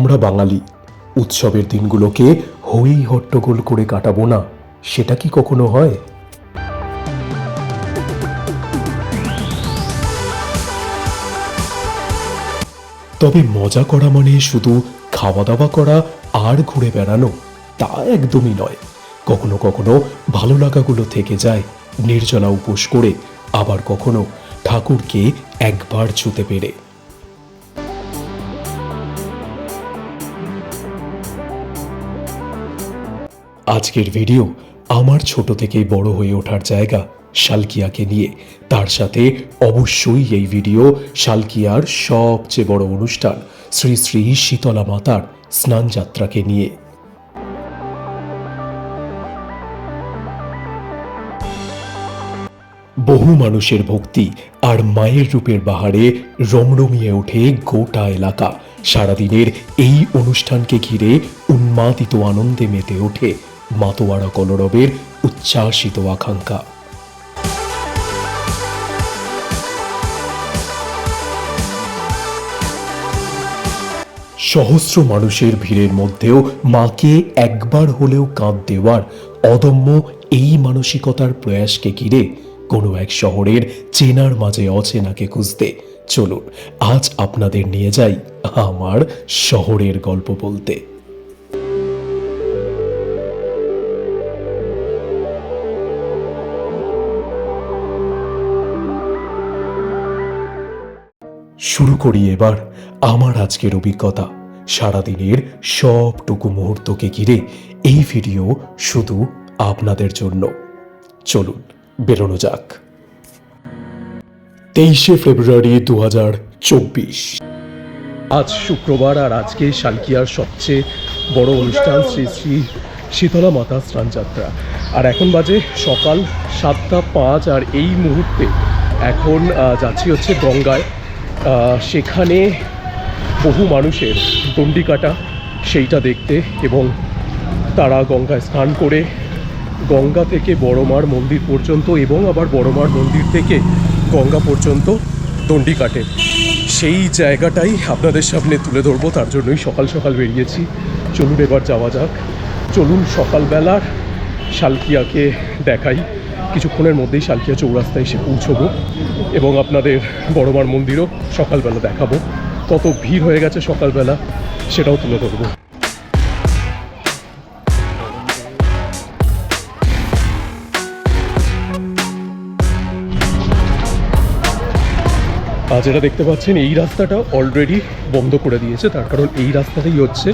আমরা বাঙালি, উৎসবের দিনগুলোকে হই হট্টগোল করে কাটাবো না, সেটা কি কখনো হয়? তবে মজা করা মানে শুধু খাওয়া দাওয়া করা আর ঘুরে বেড়ানো, তা একদমই নয়। কখনো কখনো ভালো লাগাগুলো থেকে যায়, নির্জলা উপোস করে, আবার কখনো ঠাকুরকে একবার ছুতে পেরে। আজকের ভিডিও আমার ছোট থেকেই বড় হয়ে ওঠার জায়গা শালকিয়াকে নিয়ে। তার সাথে অবশ্যই এই ভিডিও শালকিয়ার সবচেয়ে বড় অনুষ্ঠান, শ্রী শ্রী শীতলা মাতার স্নান যাত্রাকে নিয়ে। বহু মানুষের ভক্তি আর মায়ের রূপের বাহারে রমরমিয়ে ওঠে গোটা এলাকা। সারাদিনের এই অনুষ্ঠানকে ঘিরে উন্মাদিত আনন্দে মেতে ওঠে মাতোয়ারা কলরবের উচ্ছ্বাসিত আকাঙ্ক্ষা। সহস্র মানুষের ভিড়ের মধ্যেও মাকে একবার হলেও কাঁদ দেওয়ার অদম্য এই মানসিকতার প্রয়াসকে ঘিরে কোনো এক শহরের চেনার মাঝে অচেনাকে খুঁজতে চলুন, আজ আপনাদের নিয়ে যাই আমার শহরের গল্প বলতে। শুরু করি এবার আমার আজকের অভিজ্ঞতা। সারাদিনের সবটুকু মুহূর্তকে ঘিরে এই ভিডিও শুধু আপনাদের জন্য। চলুন, বেরোনো যাক। তেইশে ফেব্রুয়ারি দু চব্বিশ। আজ শুক্রবার আর আজকে শালকিয়ার সবচেয়ে বড় অনুষ্ঠান শ্রী শ্রী শীতলা মাতা স্নান যাত্রা। আর এখন বাজে সকাল সাতটা পাঁচ আর এই মুহূর্তে এখন যাচ্ছি হচ্ছে গঙ্গায়। সেখানে বহু মানুষের দণ্ডি কাটা, সেইটা দেখতে এবং তারা গঙ্গায় স্নান করে গঙ্গা থেকে বড়মার মন্দির পর্যন্ত এবং আবার বড়মার মন্দির থেকে গঙ্গা পর্যন্ত দণ্ডি কাটে। সেই জায়গাটাই আপনাদের সামনে তুলে ধরবো, তার জন্যই সকাল সকাল বেরিয়েছি। চলুন এবার যাওয়া যাক। চলুন সকালবেলার শালকিয়াকে দেখাই। কিছুক্ষণের মধ্যেই শালকিয়া চৌরাস্তায় এসে পৌঁছবো এবং আপনাদের বড়মার মন্দিরও সকালবেলা দেখাবো। কত ভিড় হয়ে গেছে সকালবেলা, সেটাও তুলে ধরবো। আর যেটা দেখতে পাচ্ছেন, এই রাস্তাটা অলরেডি বন্ধ করে দিয়েছে। তার কারণ এই রাস্তাটাই হচ্ছে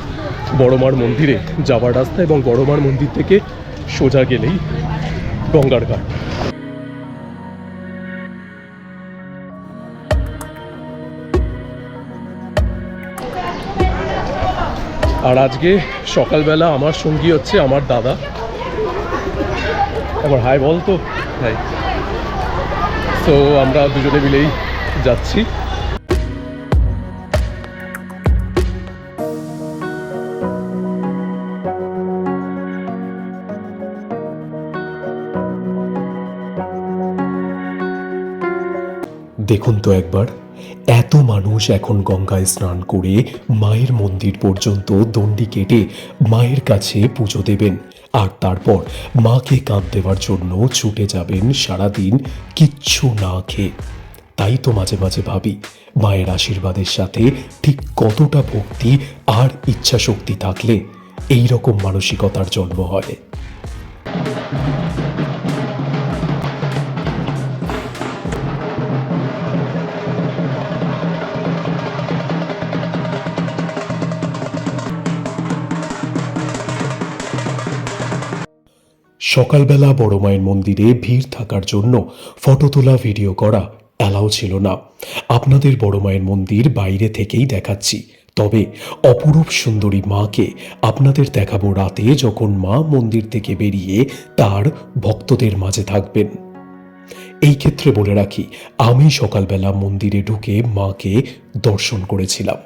বড়মার মন্দিরে যাওয়ার রাস্তা এবং বড়মার মন্দির থেকে সোজা গেলেই গঙ্গার ঘাট। আর আজকে সকালবেলা আমার সঙ্গী হচ্ছে আমার দাদা। আমার হাই বল তো হাই। তো আমরা দুজনে মিলেই যাচ্ছি। দেখুন তো একবার, এত মানুষ এখন গঙ্গায় স্নান করে মায়ের মন্দির পর্যন্ত দণ্ডি কেটে মায়ের কাছে পুজো দেবেন। আর তারপর মাকে কাঁদ দেওয়ার জন্য ছুটে যাবেন সারাদিন কিচ্ছু না খেয়ে। তাই তো মাঝে মাঝে ভাবি, মায়ের আশীর্বাদের সাথে ঠিক কতটা ভক্তি আর ইচ্ছা শক্তি থাকলে এই রকম মানসিকতার জন্ম হয়। সকালবেলা বড় মায়ের মন্দিরে ভিড় থাকার জন্য ফটো তোলা, ভিডিও করা অ্যালাউ ছিল না। আপনাদের বড় মায়ের মন্দির বাইরে থেকেই দেখাচ্ছি। তবে অপরূপ সুন্দরী মাকে আপনাদের দেখাবো রাতে যখন মা মন্দির থেকে বেরিয়ে তার ভক্তদের মাঝে থাকবেন। এই ক্ষেত্রে বলে রাখি, আমি সকালবেলা মন্দিরে ঢুকে মাকে দর্শন করেছিলাম।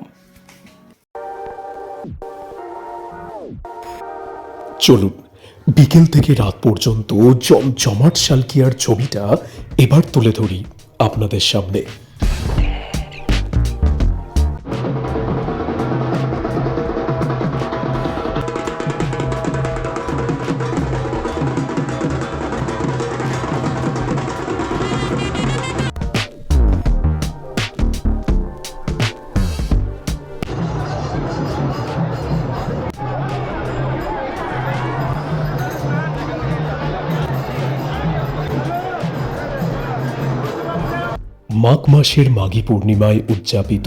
চলুন বিকেল থেকে রাত পর্যন্ত জমজমাট শালকিয়ার ছবিটা এবার তুলে ধরি আপনাদের সামনে। মাঘ মাসের মাঘী পূর্ণিমায় উদযাপিত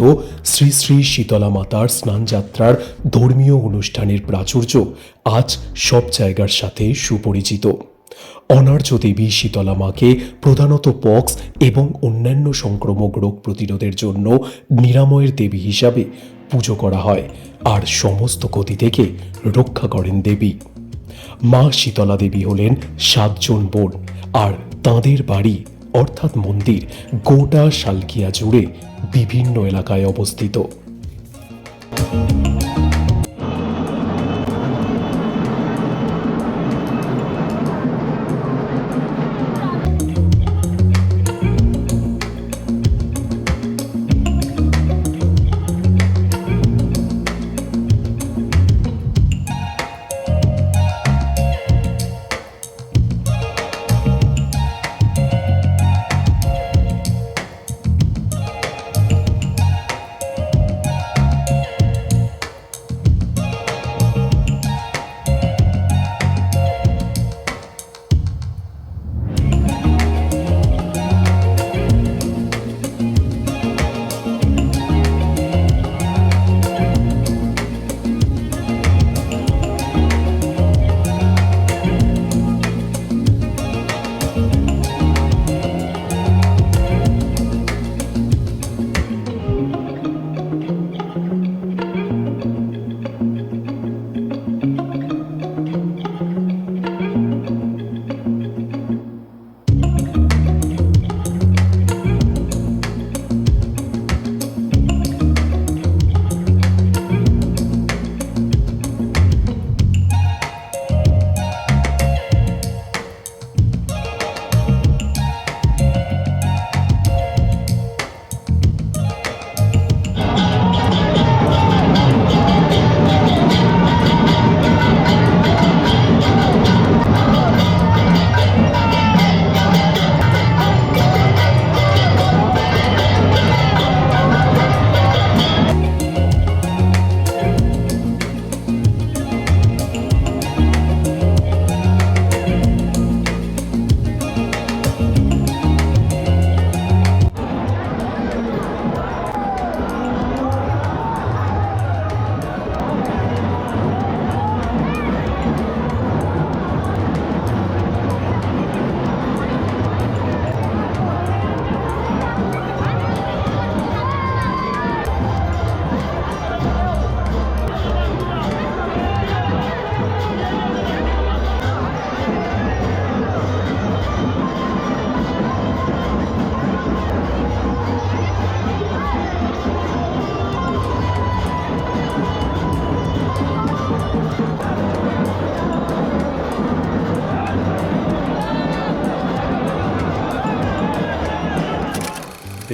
শ্রী শ্রী শীতলা মাতার স্নানযাত্রার ধর্মীয় অনুষ্ঠানের প্রাচুর্য আজ সব জায়গার সাথে সুপরিচিত। অনার্য দেবী শীতলা মাকে প্রধানত পক্স এবং অন্যান্য সংক্রমক রোগ প্রতিরোধের জন্য নিরাময়ের দেবী হিসাবে পুজো করা হয় আর সমস্ত ক্ষতি থেকে রক্ষা করেন দেবী। মা শীতলা দেবী হলেন সাতজন বোন আর তাঁদের বাড়ি অর্থাৎ মন্দির গোটা শালকিয়া জুড়ে বিভিন্ন এলাকায় অবস্থিত।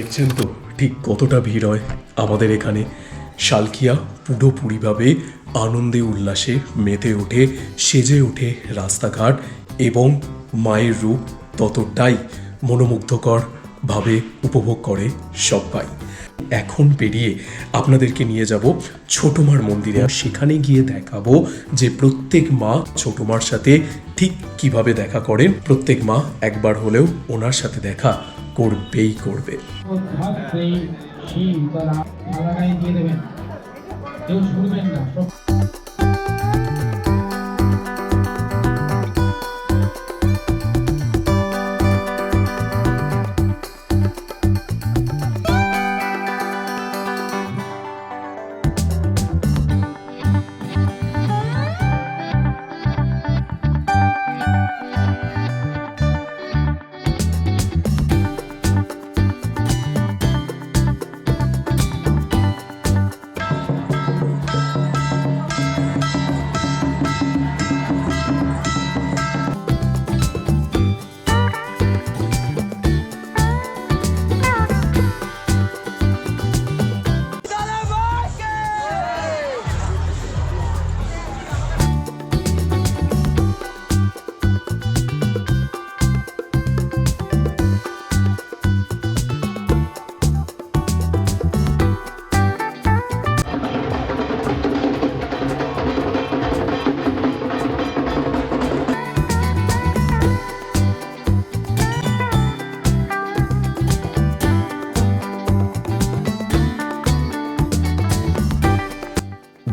দেখছেন তো, ঠিক কতটা ভিড় হয়? আমাদের এখানে শালকিয়া পুরোপুরিভাবে আনন্দে উল্লাসে মেতে ওঠে, সেজে ওঠে রাস্তাঘাট এবং মায়ের রূপ ততটাই মনোমুগ্ধকর ভাবে উপভোগ করে সবাই। এখন পেরিয়ে আপনাদেরকে নিয়ে যাব ছোটমার মন্দিরে। সেখানে গিয়ে দেখাবো যে প্রত্যেক মা ছোটমার সাথে ঠিক কীভাবে দেখা করেন। প্রত্যেক মা একবার হলেও ওনার সাথে দেখা করবেই করবে। দিয়ে দেবেন। কেউ শুনবেন না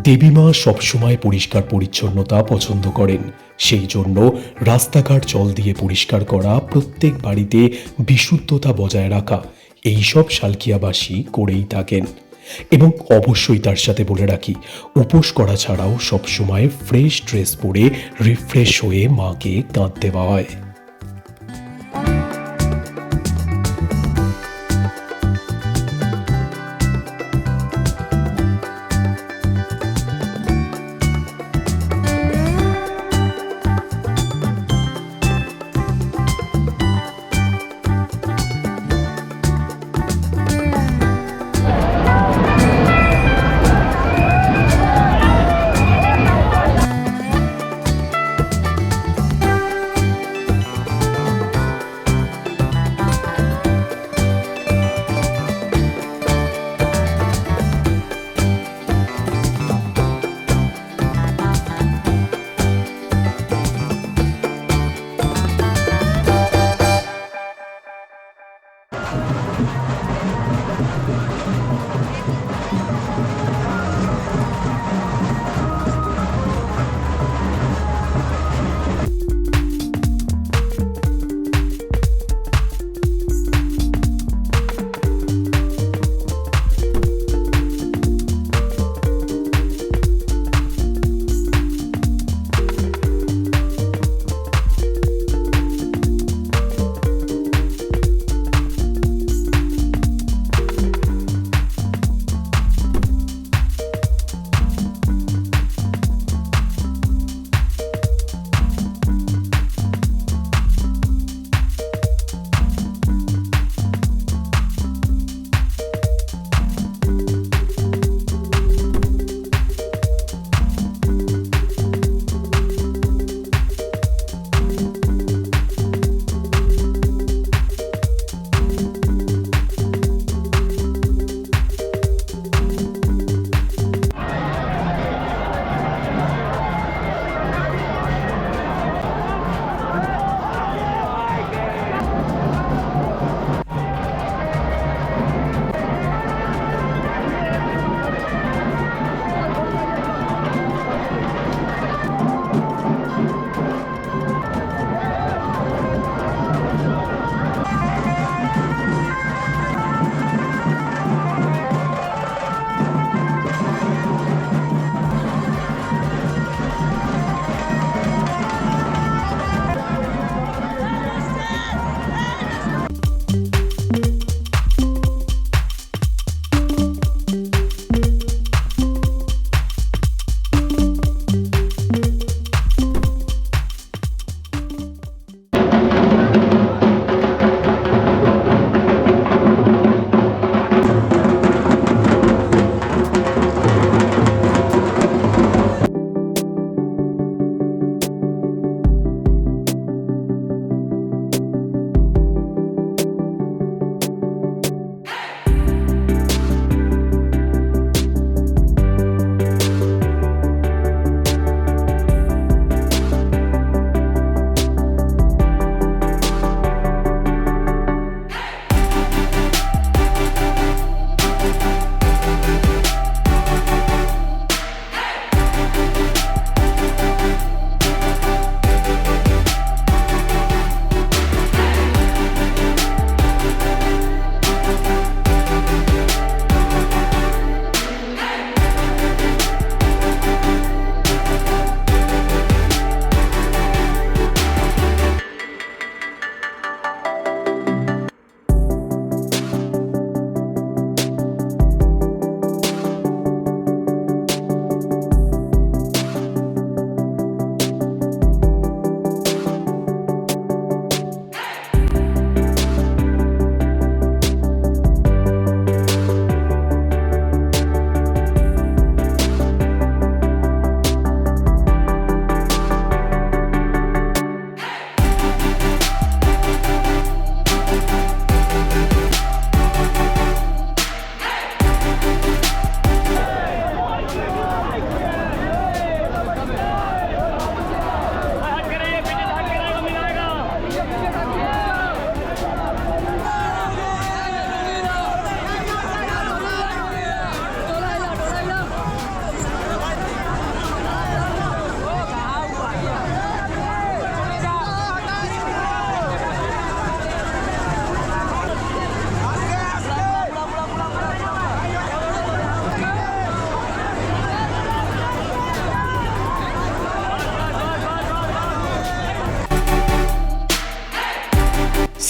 দেবীমা সবসময় পরিষ্কার পরিচ্ছন্নতা পছন্দ করেন। সেই জন্য রাস্তাঘাট জল দিয়ে পরিষ্কার করা প্রত্যেক বাড়িতে বিশুদ্ধতা বজায় রাখা এইসব শালকিয়াবাসী করেই থাকেন। এবং অবশ্যই তার সাথে বলে রাখি, উপোস করা ছাড়াও সবসময় ফ্রেশ ড্রেস পরে রিফ্রেশ হয়ে মাকে কাঁদ দেওয়া হয়।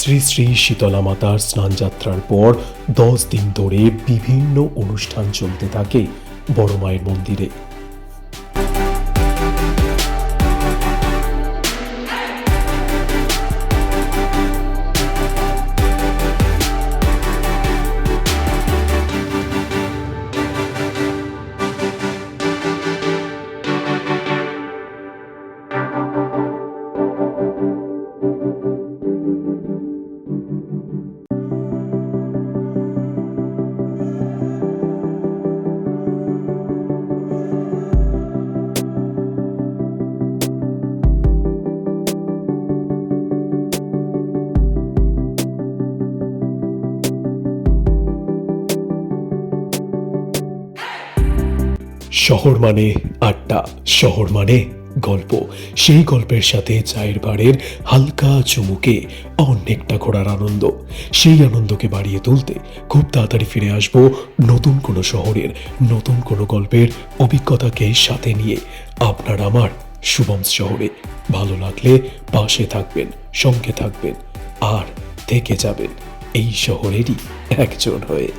শ্রী শ্রী শীতলা মাতার স্নানযাত্রার পর দশ দিন ধরে বিভিন্ন অনুষ্ঠান চলতে থাকে বড় মায়ের মন্দিরে। শহর মানে আড্ডা, শহর মানে গল্প। সেই গল্পের সাথে চায়ের বারের হালকা চুমুকে অনেকটা ঘোরার আনন্দ। সেই আনন্দকে বাড়িয়ে তুলতে খুব তাড়াতাড়ি ফিরে আসব নতুন কোনো শহরের, নতুন কোনো গল্পের অভিজ্ঞতাকে সাথে নিয়ে। আপনার আমার শুভম শহরে। ভালো লাগলে পাশে থাকবেন, সঙ্গে থাকবেন, আর থেকে যাবেন। এই শহরেরই একজন হয়ে।